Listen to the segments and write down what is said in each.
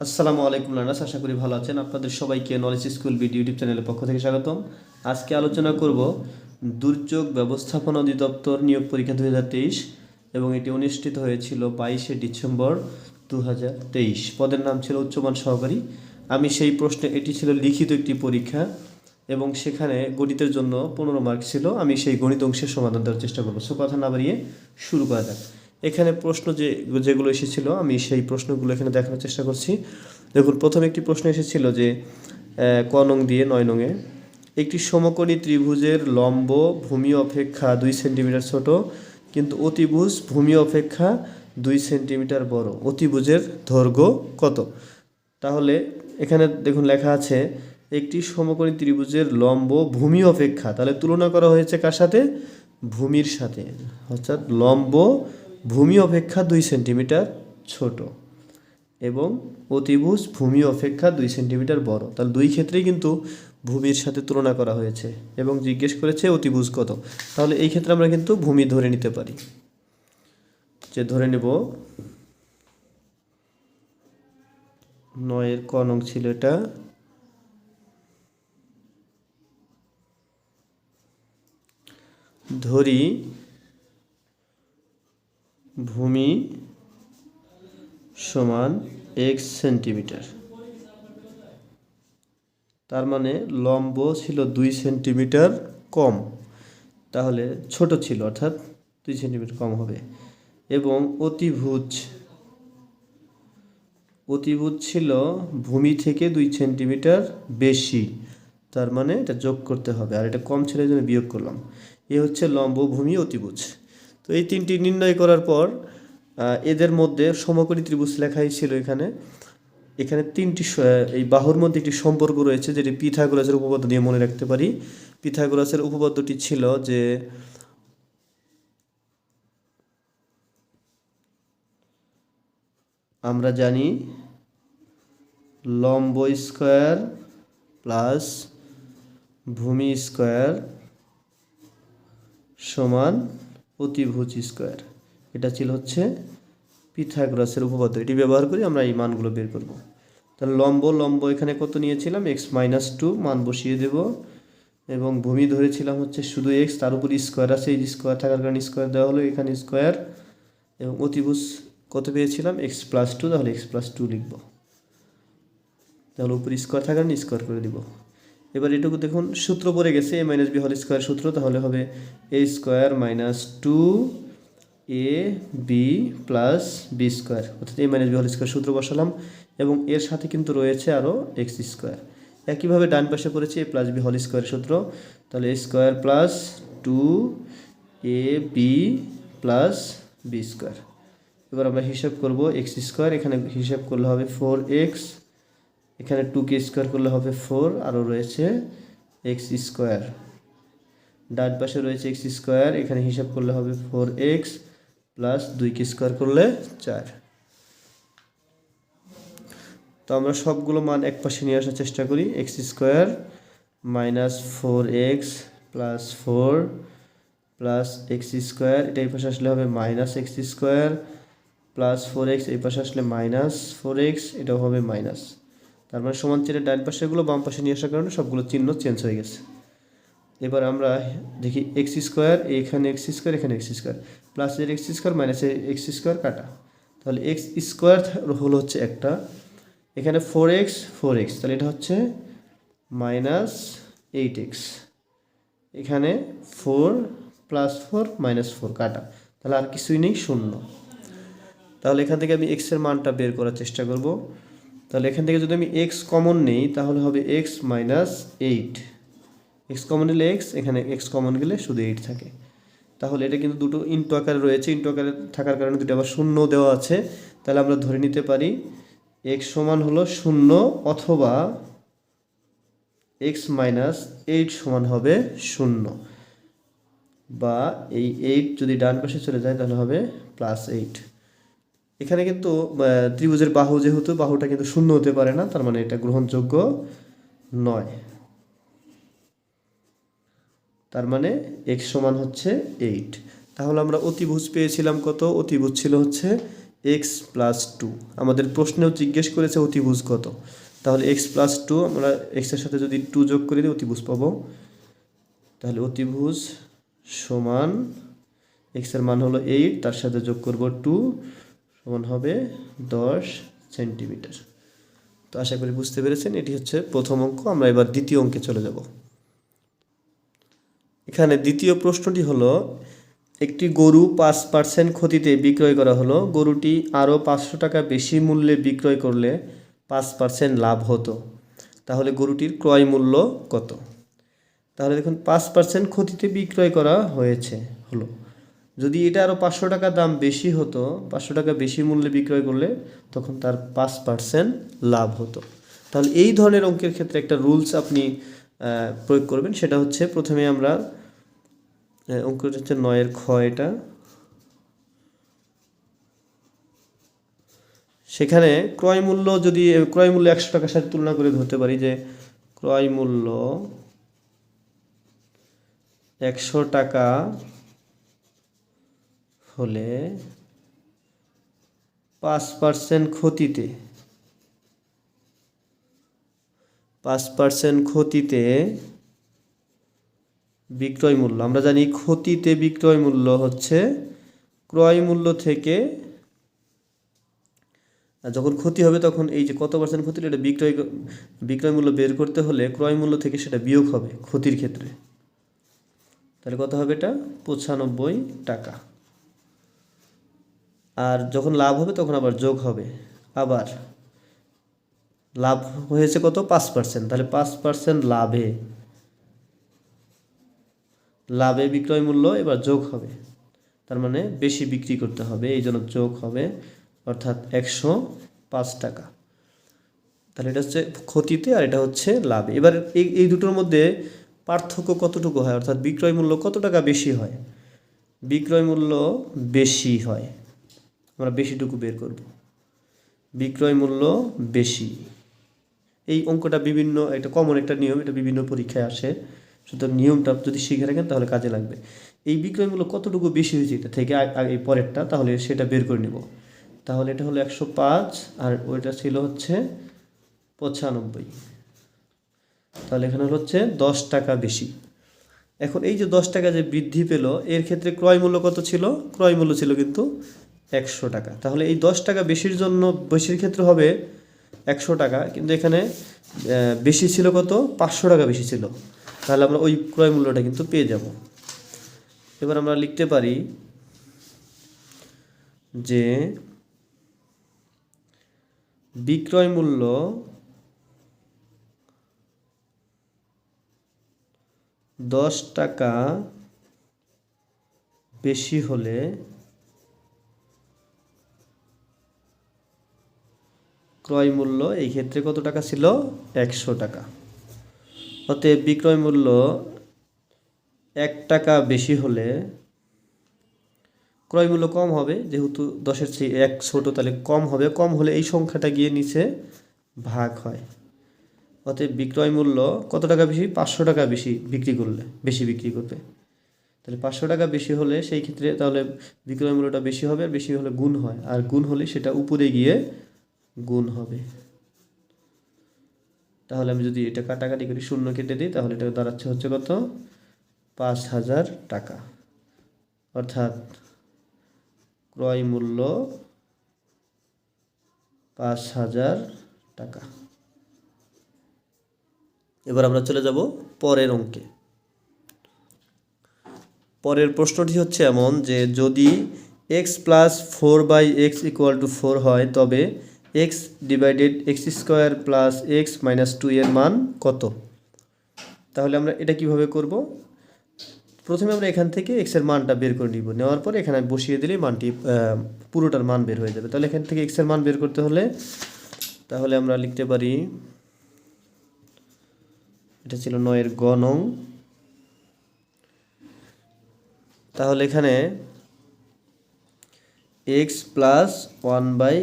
আসসালামু আলাইকুম লার্নার্স, আশা করি ভালো আছেন। আপনাদের সবাইকে নলেজ স্কুল ভিডিও ইউটিউব চ্যানেলের পক্ষ থেকে স্বাগতম। আজকে আলোচনা করব দুর্যোগ ব্যবস্থাপনা অধিদপ্তর নিয়োগ পরীক্ষা দু হাজার তেইশ এবং এটি অনুষ্ঠিত হয়েছিল বাইশে ডিসেম্বর দু হাজার তেইশ। পদের নাম ছিল উচ্চমান সহকারী। আমি সেই প্রশ্নে, এটি ছিল লিখিত একটি পরীক্ষা এবং সেখানে গণিতের জন্য পনেরো মার্ক ছিল। আমি সেই গণিত অংশের সমাধান দেওয়ার চেষ্টা করব। সো, কথা না বাড়িয়ে শুরু করা যাক। এখানে প্রশ্ন যে, যেগুলো এসেছিল, আমি সেই প্রশ্নগুলো এখানে দেখানোর চেষ্টা করছি। দেখুন, প্রথম একটি প্রশ্ন এসেছিল যে ক নং দিয়ে নয় নংয়ে, একটি সমকোণী ত্রিভুজের লম্ব ভূমি অপেক্ষা দুই সেন্টিমিটার ছোট, কিন্তু অতিভুজ ভূমি অপেক্ষা দুই সেন্টিমিটার বড়। অতিভুজের দৈর্ঘ্য কত? তাহলে এখানে দেখুন লেখা আছে, একটি সমকোণী ত্রিভুজের লম্ব ভূমি অপেক্ষা, তাহলে তুলনা করা হয়েছে কার সাথে? ভূমির সাথে। অর্থাৎ লম্ব ভূমি অপেক্ষা দুই সেন্টিমিটার ছোট এবং অতিভুজ ভূমি অপেক্ষা দুই সেন্টিমিটার বড়। তাহলে দুই ক্ষেত্রেই কিন্তু ভূমির সাথে তুলনা করা হয়েছে এবং জিজ্ঞেস করেছে অতিভুজ কত। তাহলে এই ক্ষেত্রে আমরা কিন্তু ভূমি ধরে নিতে পারি। যে ধরে নেব, নয়ের ক নং ছিল এটা? ধরি ভূমি সমান এক্স সেন্টিমিটার। তার মানে লম্ব ছিল দুই সেন্টিমিটার কম। তাহলে ছোট ছিল, অর্থাৎ দুই সেন্টিমিটার কম হবে। এবং অতিভুজ অতিভুজ ছিল ভূমি থেকে দুই সেন্টিমিটার বেশি। তার মানে এটা যোগ করতে হবে। আর এটা কম ছিল জন্য বিয়োগ করলাম। এ হচ্ছে লম্ব ভূমি অতিভুজ। তো এই তিনটি নির্ণয় করার পর এদের মধ্যে সমকোণী ত্রিভুজ লেখাই ছিল এখানে। এখানে তিনটি এই বাহুর মধ্যে একটি সম্পর্ক রয়েছে যেটি পিথাগোরাসের উপপাদ্য দিয়ে মনে রাখতে পারি। পিথাগোরাসের উপপাদ্যটি ছিল যে, আমরা জানি লম্ব স্কোয়ার প্লাস ভূমি স্কোয়ার সমান অতিভুজ স্কোয়ার। এটা ছিল হচ্ছে পিথাগোরাসের উপপাদ্য। এটি ব্যবহার করে আমরা এই মানগুলো বের করব। তাহলে লম্ব লম্ব এখানে কত নিয়েছিলাম? এক্স মাইনাস টু মান বসিয়ে দেব। এবং ভূমি ধরেছিলাম হচ্ছে শুধু এক্স তার উপর স্কোয়ার আছে। এই স্কোয়ার থাকার কারণে স্কোয়ার দেওয়া হলো এখানে স্কোয়ার। এবং অতিভুজ কত পেয়েছিলাম? এক্স প্লাস টু তাহলে এক্স প্লাস টু লিখব। তাহলে উপর স্কোয়ার থাকার স্কোয়ার করে দিব। এবার এটুকু দেখুন, সূত্র পড়ে গেছে এ মাইনাস বি হল স্কোয়ার সূত্র, তাহলে হবে A square minus two A B plus B square অর্থাৎ এ মাইনাস বি হল স্কোয়ার সূত্র বসালাম, এবং এর সাথে কিন্তু রয়েছে আরও এক্স স্কোয়ার একইভাবে ডান পাশে করেছি এ প্লাস বি হল স্কোয়ার সূত্র, তাহলে A square plus two A B plus B square এবার আমরা হিসাব করব এক্স স্কোয়ার এখানে হিসাব করলে হবে ফোর এক্স এখানে টু কে স্কোয়ার করলে হবে ফোর আরও রয়েছে এক্স স্কোয়ার ডান পাশে রয়েছে এক্স স্কোয়ার এখানে হিসাব করলে হবে ফোর এক্স প্লাস দুই কে স্কোয়ার করলে চার। তো আমরা সবগুলো মান এক পাশে নিয়ে আসার চেষ্টা করি x square minus four x plus four plus x square এটা এই পাশে আসলে হবে minus x square plus four x এই পাশে আসলে মাইনাস ফোর এক্স এটাও হবে মাইনাস তার মানে সমান চিহ্নের ডান পাশেগুলো বাম পাশে নিয়ে আসার কারণে সবগুলো চিহ্ন চেঞ্জ হয়ে গেছে। এবার আমরা দেখি এক্স স্কোয়ার এখানে এক্স স্কোয়ার এখানে এক্স স্কোয়ার প্লাস এর এক্স স্কোয়ার মাইনাস এর এক্স স্কোয়ার কাটা। তাহলে এক্স স্কোয়ার হলো হচ্ছে একটা। এখানে ফোর এক্স ফোর এক্স তাহলে এটা হচ্ছে মাইনাস এইট এক্স এখানে four plus four minus four কাটা। তাহলে আর কিছুই নেই, শূন্য। তাহলে এখান থেকে আমি এক্সের মানটা বের করার চেষ্টা করব। তাহলে এখান থেকে যদি আমি এক্স কমন নেই, তাহলে হবে x minus eight x common নিলে এক্স এখানে এক্স কমন গেলে শুধু এইট থাকে। তাহলে এটা কিন্তু দুটো ইন্টু আকারে রয়েছে। ইন্টু আকারে থাকার কারণে দুটো আবার শূন্য দেওয়া আছে। তাহলে আমরা ধরে নিতে পারি এক্স সমান হলো শূন্য অথবা এক্স মাইনাস এইট সমান হবে শূন্য। বা এই এইট যদি ডান পাশে চলে যায়, তাহলে হবে প্লাস এইট এখানে কিন্তু ত্রিভুজের বাহু যেহেতু, বাহুটা কিন্তু শূন্য হতে পারে না, তার মানে এটা গ্রহণযোগ্য নয়। তার মানে এক্স সমান হচ্ছে এইট তাহলে আমরা অতিভুজ পেয়েছিলাম কত? অতিভুজ ছিল হচ্ছে এক্স প্লাস টু আমাদের প্রশ্নেও জিজ্ঞেস করেছে অতিভুজ কত। তাহলে এক্স প্লাস টু আমরা এক্সের সাথে যদি টু যোগ করে দিই, অতিভুজ পাবো। তাহলে অতিভুজ সমান এক্সের মান হলো এইট তার সাথে যোগ করব টু সমান হবে দশ সেন্টিমিটার। তো আশা করি বুঝতে পেরেছেন, এটি হচ্ছে প্রথম অঙ্ক। আমরা এবার দ্বিতীয় অঙ্কে চলে যাব। এখানে দ্বিতীয় প্রশ্নটি হলো, একটি গরু পাঁচ পার্সেন্ট ক্ষতিতে বিক্রয় করা হলো, গরুটি আরও পাঁচশো টাকা বেশি মূল্যে বিক্রয় করলে পাঁচ পার্সেন্ট লাভ হতো। তাহলে গরুটির ক্রয় মূল্য কত? তাহলে দেখুন, পাঁচ পার্সেন্ট ক্ষতিতে বিক্রয় করা হয়েছে, হলো। যদি এটা আরও পাঁচশো টাকা দাম বেশি হতো পাঁচশো টাকা বেশি মূল্যে বিক্রয় করলে তখন তার পাঁচ পার্সেন্ট লাভ হতো। তাহলে এই ধরনের অঙ্কের ক্ষেত্রে একটা রুলস আপনি প্রয়োগ করবেন। সেটা হচ্ছে প্রথমে আমরা আহ, অঙ্কটা হচ্ছে নয়ের খ এটা। সেখানে ক্রয় মূল্য যদি ক্রয় মূল্য একশো টাকার সাথে তুলনা করে ধরতে পারি যে ক্রয় মূল্য একশো টাকা হলে পাঁচ পার্সেন্ট ক্ষতিতে, পাঁচ পার্সেন্ট ক্ষতিতে বিক্রয় মূল্য। আমরা জানি ক্ষতিতে বিক্রয় মূল্য হচ্ছে ক্রয় মূল্য থেকে যখন ক্ষতি হবে তখন এই যে কত পার্সেন্ট ক্ষতি, এটা বিক্রয় বিক্রয় মূল্য বের করতে হলে ক্রয় মূল্য থেকে সেটা বিয়োগ হবে ক্ষতির ক্ষেত্রে। তাহলে কত হবে এটা? পঁচানব্বই টাকা। আর যখন লাভ হবে তখন আবার যোগ হবে। আবার লাভ হয়েছে কত? পাঁচ পার্সেন্ট তাহলে পাঁচ পার্সেন্ট লাভে। লাভে বিক্রয় মূল্য এবার যোগ হবে। তার মানে বেশি বিক্রি করতে হবে। এই জন্য যোগ হবে অর্থাৎ একশো পাঁচ টাকা। তাহলে এটা হচ্ছে ক্ষতিতে আর এটা হচ্ছে লাভে। এবার এই এই দুটোর মধ্যে পার্থক্য কতটুকু হয়? অর্থাৎ বিক্রয় মূল্য কত টাকা বেশি হয়? বিক্রয় মূল্য বেশি হয়। আমরা বেশিটুকু বের করব। বিক্রয় মূল্য বেশি। এই অঙ্কটা বিভিন্ন এটা কমন একটা নিয়ম, এটা বিভিন্ন পরীক্ষায় আসে। সুতরাং নিয়মটা যদি শিখে রাখেন তাহলে কাজে লাগবে। এই বিক্রয় মূল্য কতটুকু বেশি হয়েছে এটা থেকে এই পরেরটা, তাহলে সেটা বের করে নেব। তাহলে এটা হলো একশো পাঁচ, আর ওইটা ছিল হচ্ছে পঁচানব্বই। তাহলে এখানে হচ্ছে দশ টাকা বেশি। এখন এই যে দশ টাকা যে বৃদ্ধি পেল, এর ক্ষেত্রে ক্রয় মূল্য কত ছিল? ক্রয় মূল্য ছিল কিন্তু একশো টাকা। তাহলে এই দশ টাকা বেশির জন্য, বেশির ক্ষেত্রে হবে একশো টাকা, কিন্তু এখানে বেশি ছিল কত? পাঁচশো টাকা বেশি ছিল। তাহলে আমরা ওই ক্রয় মূল্যটা কিন্তু পেয়ে যাব। এবার আমরা লিখতে পারি যে বিক্রয় মূল্য দশ টাকা বেশি হলে ক্রয় মূল্য এই ক্ষেত্রে কত টাকা ছিল? একশো টাকা। অতএব বিক্রয় মূল্য এক টাকা বেশি হলে ক্রয় মূল্য কম হবে, যেহেতু দশের চেয়ে এক ছোট তাহলে কম হবে। কম হলে এই সংখ্যাটা গিয়ে নিচে ভাগ হয়। অতএব বিক্রয় মূল্য কত টাকা বেশি? পাঁচশো টাকা বেশি বিক্রি করলে, বেশি বিক্রি করবে। তাহলে পাঁচশো টাকা বেশি হলে সেই ক্ষেত্রে তাহলে বিক্রয় মূল্যটা বেশি হবে আর বেশি হলে গুণ হয়। আর গুণ হলে সেটা উপরে গিয়ে গুণ হবে। তাহলে আমি যদি এটা কাটাকাটি করি, শূন্য কেটে দিই, তাহলে এটা দাঁড়াচ্ছে হচ্ছে কত? পাঁচ হাজার টাকা। অর্থাৎ ক্রয় মূল্য পাঁচ হাজার টাকা। এবার আমরা চলে যাব পরের অঙ্কে। পরের প্রশ্নটি হচ্ছে এমন যে, যদি x plus four by x equal to four হয়, তবে x divided x square plus x minus two এর মান কত? তাহলে আমরা এটা কীভাবে করব? প্রথমে আমরা এখান থেকে এক্সের মানটা বের করে নিব। নেওয়ার পরে এখানে বসিয়ে দিলেই মানটি পুরোটার মান বের হয়ে যাবে। তাহলে এখান থেকে এক্সের মান বের করতে হলে তাহলে আমরা লিখতে পারি, এটা ছিল নয়ের গ নং। তাহলে এখানে x plus one by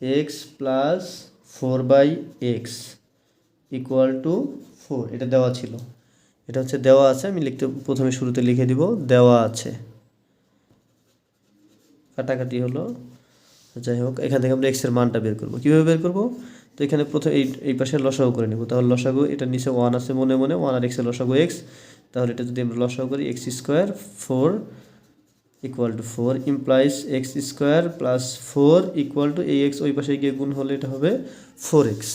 x plus four by x equal to four এটা দেওয়া ছিল। এটা হচ্ছে দেওয়া আছে। আমি লিখতে, প্রথমে শুরুতে লিখে দিব, দেওয়া আছে। কাটাকাটি হলো। যাই হোক, এখান থেকে আমরা এক্সের মানটা বের করব। কীভাবে বের করব? তো এখানে প্রথমে এই এই পাশে লসাগু করে নেব। তাহলে লসাগু, এটা নিচে ওয়ান আছে মনে মনে ওয়ান আর এক্সের লসাগু এক্স তাহলে এটা যদি আমরা লসাগু করি x square four equal to four implies x square plus four equal to এই এক্স ওই পাশে গিয়ে গুণ হলে এটা হবে ফোর এক্স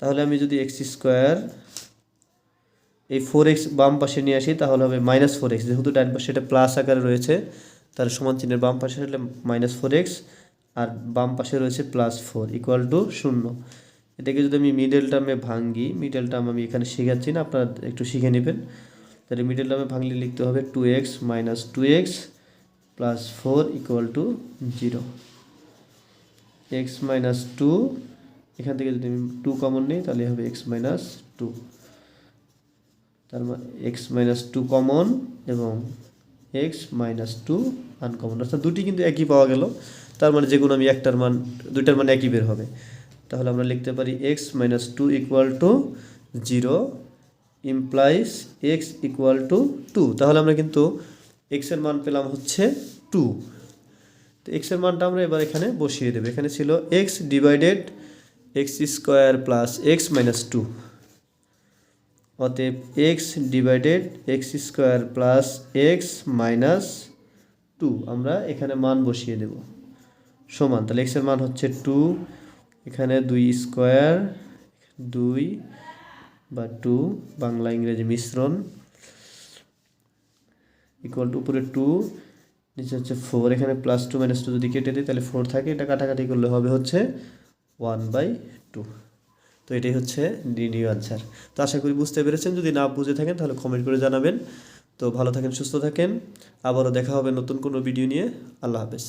তাহলে আমি যদি এক্স স্কোয়ার এই ফোর এক্স বাম পাশে নিয়ে আসি, তাহলে হবে মাইনাস ফোর এক্স যেহেতু ডান পাশে এটা প্লাস আকারে রয়েছে তাহলে সমান চিহ্নের বাম পাশে হলে মাইনাস ফোর এক্স আর বাম পাশে রয়েছে প্লাস ফোর ইকুয়াল টু শূন্য। এটাকে যদি আমি মিডল টার্মে ভাঙ্গি মিডল টার্ম আমি এখানে শেখাচ্ছি না, আপনারা একটু শিখে নেবেন। তাহলে মিডল টার্মে ভাঙলে লিখতে হবে two x minus two x plus four equal to zero x minus two এখান থেকে যদি টু কমন নিই, তাহলে হবে এক্স মাইনাস টু তার মানে এক্স মাইনাস টু কমন এবং এক্স মাইনাস টু আনকমন অর্থাৎ দুটি কিন্তু একই পাওয়া গেল, তার মানে যে কোনো আমি একটার মান, দুইটার মান একই বের হবে। তাহলে আমরা লিখতে পারি x minus two equal to zero implies x equal to two তাহলে আমরা কিন্তু এক্সের মান পেলাম হচ্ছে টু তো এক্সের মানটা আমরা এবার এখানে বসিয়ে দেবো। এখানে ছিল x divided x square plus x minus two অতএব x divided x square plus x minus two আমরা এখানে মান বসিয়ে দেব। সমান, তাহলে এক্সের মান হচ্ছে টু এখানে দুই স্কোয়ার দুই বা টু, বাংলা, ইংরেজি মিশ্রণ ইকুয়াল টু উপরে টু নিচে হচ্ছে ফোর এখানে প্লাস টু মাইনাস টু যদি কেটে দিই, তাহলে ফোর থাকে। এটা কাটাকাটি করলে হবে হচ্ছে ওয়ান বাই টু তো এটাই হচ্ছে নিউ আনসার তো আশা করি বুঝতে পেরেছেন। যদি না বুঝে থাকেন, তাহলে কমেন্ট করে জানাবেন। তো ভালো থাকেন, সুস্থ থাকেন। আবারও দেখা হবে নতুন কোনো ভিডিও নিয়ে। আল্লাহ হাফেজ।